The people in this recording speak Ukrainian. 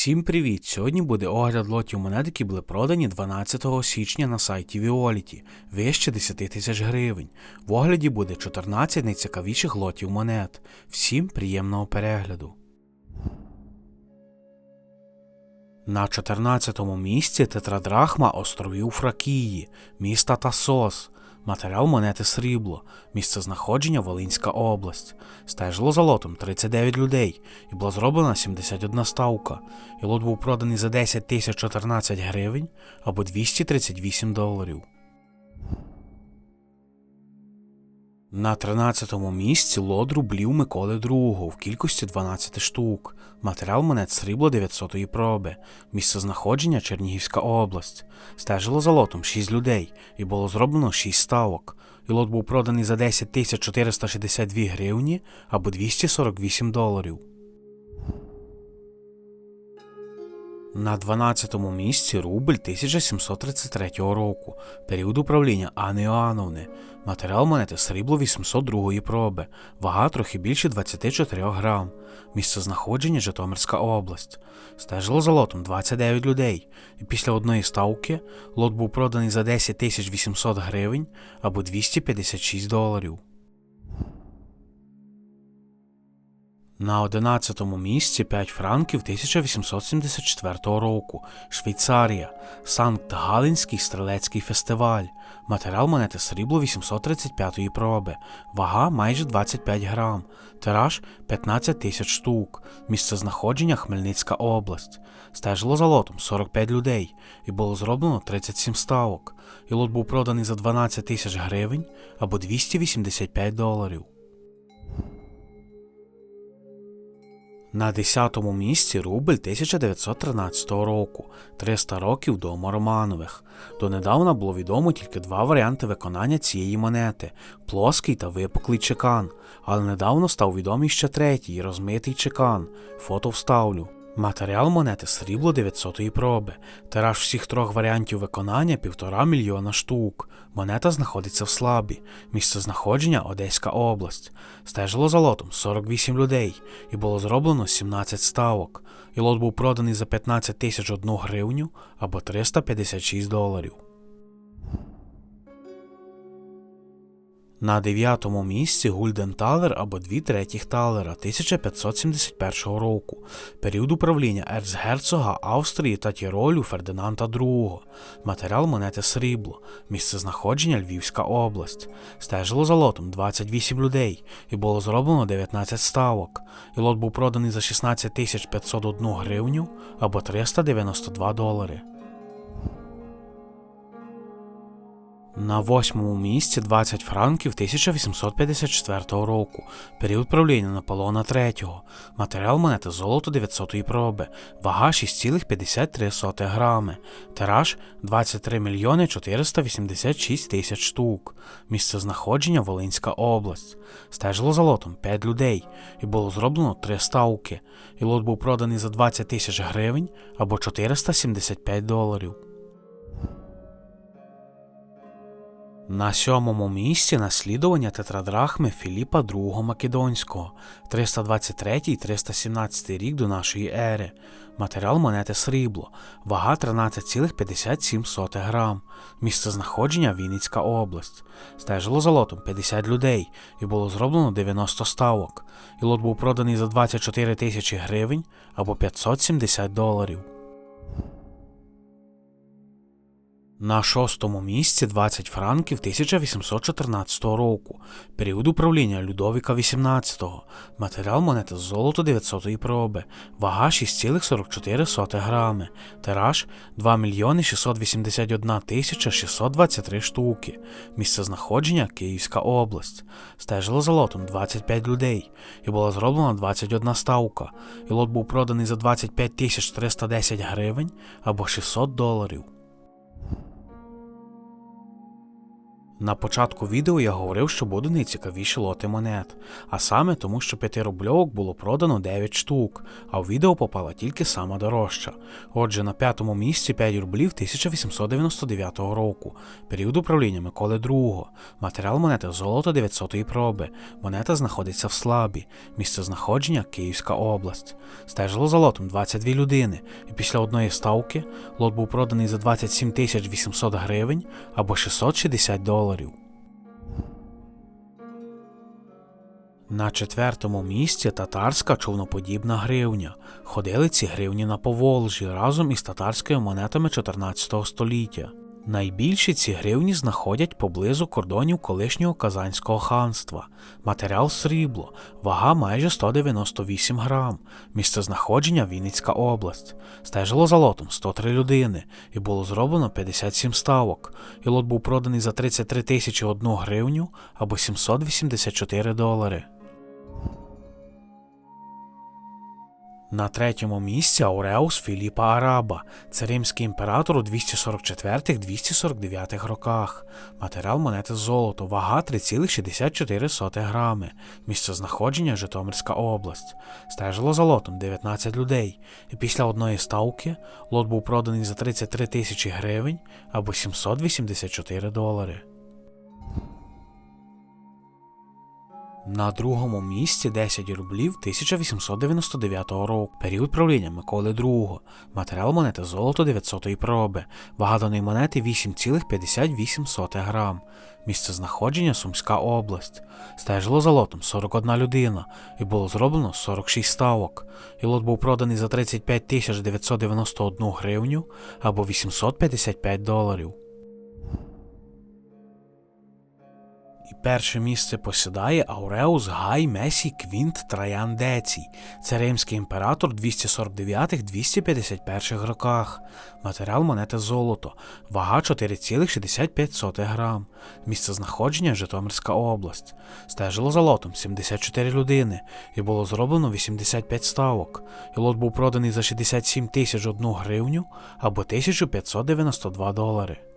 Всім привіт! Сьогодні буде огляд лотів монет, які були продані 12 січня на сайті Violet, вище 10 тисяч гривень. В огляді буде 14 найцікавіших лотів монет. Всім приємного перегляду. На 14-му місці тетрадрахма островів Фракії, міста Тасос. Матеріал монети срібло, місце знаходження Волинська область. Стежило за лотом 39 людей і була зроблена 71 ставка. І лот був проданий за 10 тисяч 14 гривень або 238 доларів. На 13-му місці лот рублів Миколи II в кількості 12 штук. Матеріал монет срібло 900-ї проби. Місце знаходження Чернігівська область. Стежило за лотом 6 людей і було зроблено 6 ставок. І лот був проданий за 10 тисяч 462 гривні або 248 доларів. На 12-му місці рубль 1733 року, період управління Анни Іоанновни. Матеріал монети срібло 802 проби, вага трохи більше 24 грам. Місце знаходження Житомирська область. Стежило за лотом 29 людей, і після одної ставки лот був проданий за 10 800 гривень або 256 доларів. На 11-му місці 5 франків 1874 року. Швейцарія. Санкт Галинський стрілецький фестиваль. Матеріал монети срібло 835-ї проби. Вага майже 25 грам. Тираж 15 тисяч штук. Місце знаходження Хмельницька область. Стежило за лотом 45 людей і було зроблено 37 ставок. І лот був проданий за 12 тисяч гривень або 285 доларів. На 10-му місці рубль 1913 року, 300 років дому Романових. Донедавна було відомо тільки два варіанти виконання цієї монети плоский та випуклий чекан, але недавно став відомий ще третій розмитий чекан. Фото вставлю. Матеріал монети срібло 900 проби. Тираж всіх трьох варіантів виконання півтора мільйона штук. Монета знаходиться в слабі. Місце знаходження Одеська область. Стежило за лотом 48 людей і було зроблено 17 ставок. І лот був проданий за 15 тисяч одну гривню або 356 доларів. На дев'ятому місці Гульден Талер або дві третіх Талера 1571 року, період управління ерцгерцога Австрії та Тіролю Фердинанда II, матеріал монети срібло, місце знаходження Львівська область. Стежило за лотом 28 людей і було зроблено 19 ставок. І лот був проданий за 16 501 гривню або 392 долари. На восьмому місці 20 франків 1854 року, період правління Наполеона III. Матеріал монети золото 900-ї проби, вага 6,53 грами, тираж 23 мільйони 486 тисяч штук, місце знаходження Волинська область. Стежило за лотом 5 людей і було зроблено 3 ставки, і лот був проданий за 20 тисяч гривень або 475 доларів. На сьомому місці наслідування тетрадрахми Філіпа II Македонського 323 317 рік до нашої ери. Матеріал монети срібло, вага 13,57 грам. Місце знаходження Вінницька область. Стежило за лотом 50 людей і було зроблено 90 ставок. І лот був проданий за 24 тисячі гривень або 570 доларів. На шостому місці 20 франків 1814 року, період управління Людовіка XVIII, матеріал монети золото 900 проби, вага 6,44 грами, тираж 2 мільйони 681 тисяча 623 штуки, місце знаходження Київська область. Стежило за лотом 25 людей. І була зроблена 21 ставка, і лот був проданий за 25 тисяч 310 гривень або 600 доларів. На початку відео я говорив, що будуть найцікавіші лоти монет, а саме тому, що 5 рубльовок було продано 9 штук, а в відео попала тільки сама дорожча. Отже, на п'ятому місці 5 рублів 1899 року, період управління Миколи II, матеріал монети золото 900-ї проби. Монета знаходиться в Слабі, місце знаходження Київська область. Стежило за лотом 22 людини, і після одної ставки лот був проданий за 27 800 гривень або 660 доларів. На четвертому місці татарська човноподібна гривня. Ходили ці гривні на Поволжі разом із татарськими монетами 14 століття. Найбільші ці гривні знаходять поблизу кордонів колишнього Казанського ханства. Матеріал срібло, вага майже 198 грам, місце знаходження Вінницька область. Стежило за лотом 103 людини, і було зроблено 57 ставок. І лот був проданий за 33 тисячі 1 гривню або 784 долари. На третьому місці Ауреус Філіпа Араба. Це римський імператор у 244-249 роках. Матеріал монети золото, вага 3,64 грами. Місце знаходження Житомирська область. Стежило за лотом 19 людей. І після одної ставки лот був проданий за 33 тисячі гривень або 784 долари. На другому місці 10 рублів 1899 року. Період правління Миколи II. Матеріал монети золото 900 проби. Вага даної монети 8,58 грам. Місце знаходження Сумська область. Стежило за лотом 41 людина, і було зроблено 46 ставок. І лот був проданий за 35 991 гривню або 855 доларів. І перше місце посідає Ауреус Гай Месі Квінт Траян Децій. Це римський імператор 249-251 роках. Матеріал монети золото, вага 4,65 грам. Місце знаходження Житомирська область. Стежило за лотом 74 людини, і було зроблено 85 ставок. І лот був проданий за 67 тисяч 1 гривню або 1592 долари.